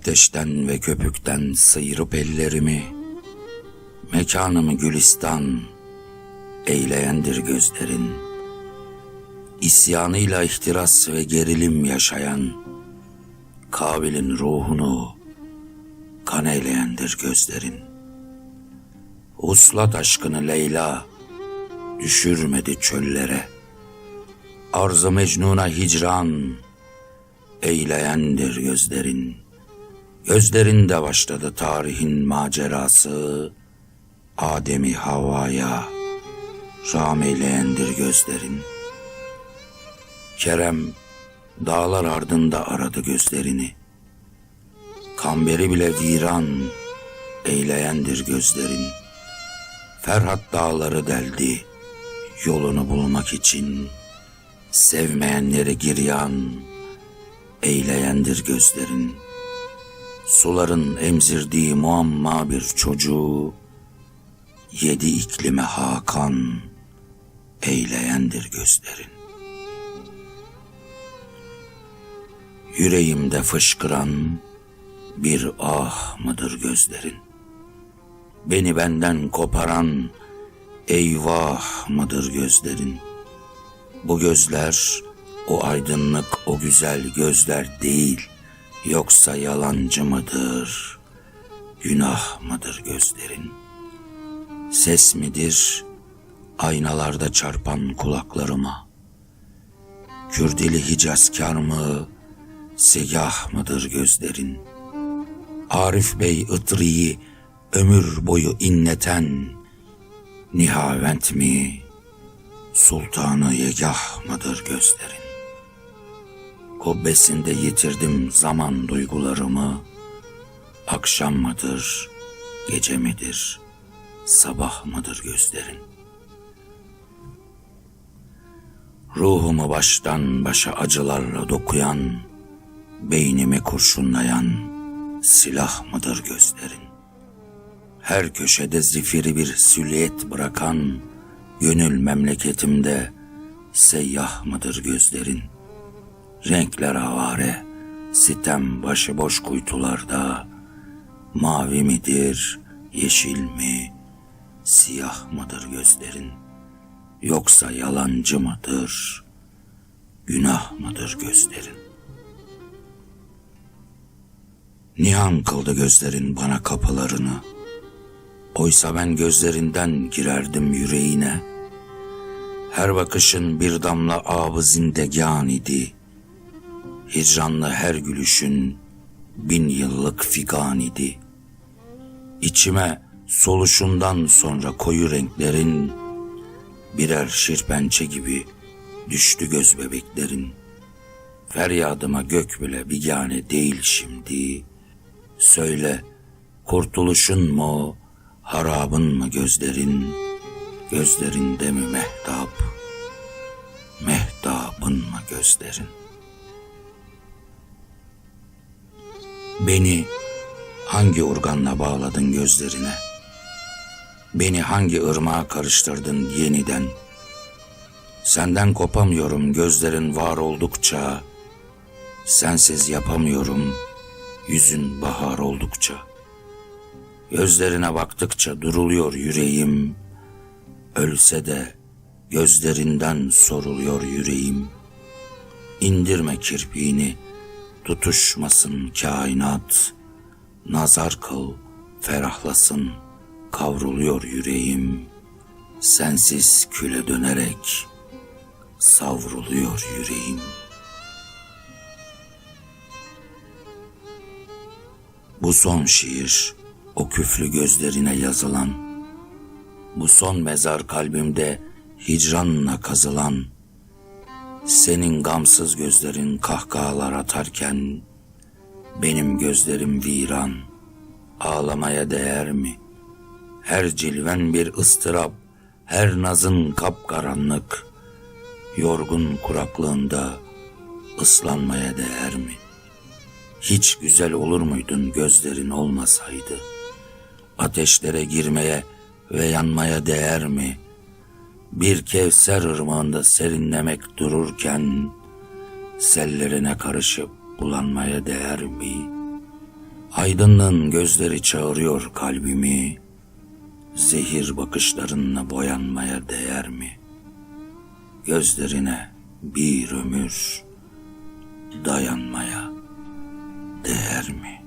Ateşten ve köpükten sıyırıp ellerimi, Mekanımı gülistan eyleyendir gözlerin. İsyanıyla ihtiras ve gerilim yaşayan, Kabil'in ruhunu kan eyleyendir gözlerin. Uslat aşkını Leyla düşürmedi çöllere. Arz-ı Mecnun'a hicran eyleyendir gözlerin. Gözlerinde başladı tarihin macerası. Adem'i Havva'ya rağm eyleyendir gözlerin. Kerem dağlar ardında aradı gözlerini. Kamberi bile viran eyleyendir gözlerin. Ferhat dağları deldi yolunu bulmak için. Sevmeyenleri giryan eyleyendir gözlerin. Suların emzirdiği muamma bir çocuğu, yedi iklime hakan eyleyendir gözlerin. Yüreğimde fışkıran bir ah mıdır gözlerin? Beni benden koparan eyvah mıdır gözlerin? Bu gözler o aydınlık o güzel gözler değil yoksa yalancı mıdır? Günah mıdır gözlerin? Ses midir aynalarda çarpan kulaklarıma? Kürdili Hicazkar mı, segah mıdır gözlerin? Arif Bey Itri'yi ömür boyu inleten Nihavent mi, sultanı yegah mıdır gözlerin? Kubbesinde yitirdim zaman duygularımı, akşam mıdır, gece midir, sabah mıdır gözlerin? Ruhumu baştan başa acılarla dokuyan, beynimi kurşunlayan silah mıdır gözlerin? Her köşede zifiri bir süliyet bırakan, gönül memleketimde seyyah mıdır gözlerin? Renkler avare, sitem başıboş kuytularda, mavi midir, yeşil mi, siyah mıdır gözlerin? Yoksa yalancı mıdır, günah mıdır gözlerin? Nihan kıldı gözlerin bana kapılarını. Oysa ben gözlerinden girerdim yüreğine. Her bakışın bir damla abı zindegan idi. Hicranlı her gülüşün bin yıllık figan idi. İçime soluşundan sonra koyu renklerin birer şirpençe gibi düştü göz bebeklerin. Feryadıma gök bile bigane değil şimdi. Söyle kurtuluşun mu, harabın mı gözlerin, gözlerinde mi mehtap, mehtabın mı gözlerin? Beni hangi urganla bağladın gözlerine? Beni hangi ırmağa karıştırdın yeniden? Senden kopamıyorum gözlerin var oldukça, sensiz yapamıyorum yüzün bahar oldukça. Gözlerine baktıkça duruluyor yüreğim, ölse de gözlerinden soruluyor yüreğim. İndirme kirpiğini, tutuşmasın kainat, nazar kıl, ferahlasın, kavruluyor yüreğim. Sensiz küle dönerek savruluyor yüreğim. Bu son şiir o küflü gözlerine yazılan, bu son mezar kalbimde hicranla kazılan, senin gamsız gözlerin kahkahalar atarken, benim gözlerim viran, ağlamaya değer mi? Her cilven bir ıstırap, her nazın kapkaranlık, yorgun kuraklığında ıslanmaya değer mi? Hiç güzel olur muydun gözlerin olmasaydı? Ateşlere girmeye ve yanmaya değer mi? Bir kevser ırmağında serinlemek dururken sellerine karışıp bulanmaya değer mi? Aydınlığın gözleri çağırıyor kalbimi. Zehir bakışlarınla boyanmaya değer mi? Gözlerine bir ömür dayanmaya değer mi?''